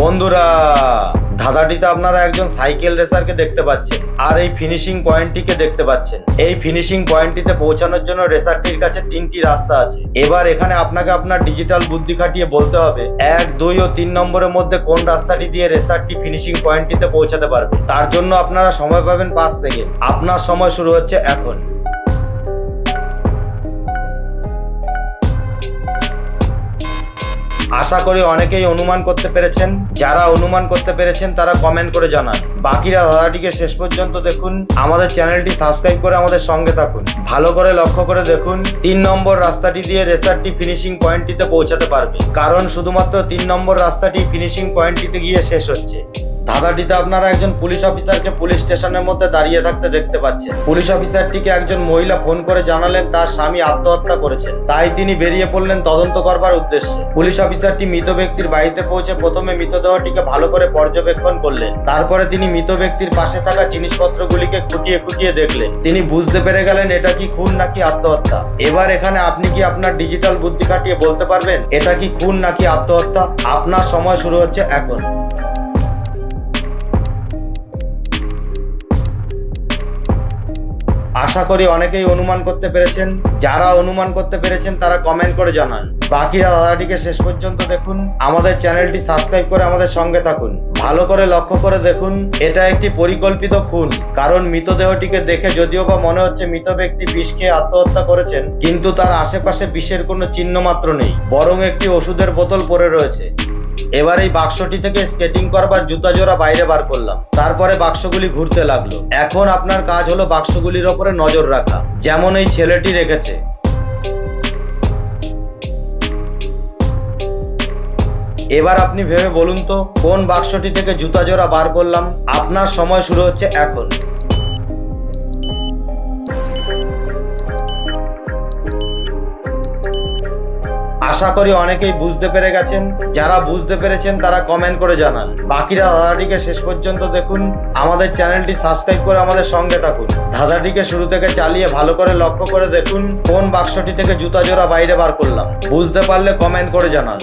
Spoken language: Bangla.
বন্ধুরা, ধাঁধাটিতে আপনারা একজন সাইকেল রেসারকে দেখতে পাচ্ছেন আর এই ফিনিশিং পয়েন্টটিকে দেখতে পাচ্ছেন। এই ফিনিশিং পয়েন্টটিতে পৌঁছানোর জন্য রেসারটির কাছে তিনটি রাস্তা আছে। এবার এখানে আপনাকে আপনার ডিজিটাল বুদ্ধি খাটিয়ে বলতে হবে, এক, দুই ও তিন নম্বরের মধ্যে কোন রাস্তাটি দিয়ে রেসারটি ফিনিশিং পয়েন্টটিতে পৌঁছাতে পারবে। তার জন্য আপনারা সময় পাবেন পাঁচ সেকেন্ড। আপনার সময় শুরু হচ্ছে এখন। আশা করি অনেকেই অনুমান করতে পেরেছেন। যারা অনুমান করতে পেরেছেন, তারা কমেন্ট করে জানান। বাকিরা ধারাটিকে শেষ পর্যন্ত দেখুন। আমাদের চ্যানেলটি সাবস্ক্রাইব করে আমাদের সঙ্গে থাকুন। ভালো করে লক্ষ্য করে দেখুন, তিন নম্বর রাস্তাটি দিয়ে রেসারটি ফিনিশিং পয়েন্টটিতে পৌঁছাতে পারবে। কারণ শুধুমাত্র তিন নম্বর রাস্তাটি ফিনিশিং পয়েন্টটিতে গিয়ে শেষ হচ্ছে। ধাঁধাটিতে আপনারা একজন পুলিশ অফিসারকে পুলিশ স্টেশনের মধ্যে দাঁড়িয়ে থাকতে দেখতে পাচ্ছেন। পুলিশ অফিসারটিকে একজন মহিলা ফোন করে জানালেন, তার স্বামী আত্মহত্যা করেছেন। তাই তিনি বেরিয়ে পড়লেন তদন্ত করবার উদ্দেশ্যে। পুলিশ অফিসারটি মৃত ব্যক্তির বাড়িতে পৌঁছে প্রথমে মৃতদেহটিকে ভালো করে পর্যবেক্ষণ করলেন। তারপরে তিনি মৃত ব্যক্তির পাশে থাকা জিনিসপত্রগুলিকে খুঁটিয়ে খুঁটিয়ে দেখলেন। তিনি বুঝতে পেরে গেলেন, এটা কি খুন নাকি আত্মহত্যা? এবার এখানে আপনি কি আপনার ডিজিটাল বুদ্ধি খাটিয়ে বলতে পারবেন, এটা কি খুন নাকি আত্মহত্যা? আপনার সময় শুরু হচ্ছে এখন। আশা করি অনেকেই অনুমান করতে পেরেছেন। যারা অনুমান করতে পেরেছেন, তারা কমেন্ট করে জানান। বাকিরা দাদাটিকে শেষ পর্যন্ত দেখুন। আমাদের চ্যানেলটি সাবস্ক্রাইব করে আমাদের সঙ্গে থাকুন। ভালো করে লক্ষ্য করে দেখুন, এটা একটি পরিকল্পিত খুন। কারণ মৃতদেহটিকে দেখে যদিও বা মনে হচ্ছে মৃত ব্যক্তি বিষ খেয়ে আত্মহত্যা করেছেন, কিন্তু তার আশেপাশে বিষের কোনো চিহ্ন মাত্র নেই, বরং একটি ওষুধের বোতল পড়ে রয়েছে। এবার এই বাক্সটি থেকে স্কেটিং করবার জুতা জোড়া বাইরে বার করলাম। তারপরে বাক্সগুলি ঘুরতে লাগল। এখন আপনার কাজ হলো বাক্সগুলির ওপরে নজর রাখা, যেমন এই ছেলেটি রেখেছে। এবার আপনি ভেবে বলুন তো, কোন বাক্সটি থেকে জুতা জোড়া বার করলাম? আপনার সময় শুরু হচ্ছে এখন। আশা করি অনেকেই বুঝতে পেরে গেছেন। যারা বুঝতে পেরেছেন, তারা কমেন্ট করে জানান। বাকিরা ধাঁধাটিকে শেষ পর্যন্ত দেখুন। আমাদের চ্যানেলটি সাবস্ক্রাইব করে আমাদের সঙ্গে থাকুন। ধাঁধাটিকে শুরু থেকে চালিয়ে ভালো করে লক্ষ্য করে দেখুন। কোন বাক্সটি থেকে জুতা জোড়া বাইরে বার করলাম। বুঝতে পারলে কমেন্ট করে জানান।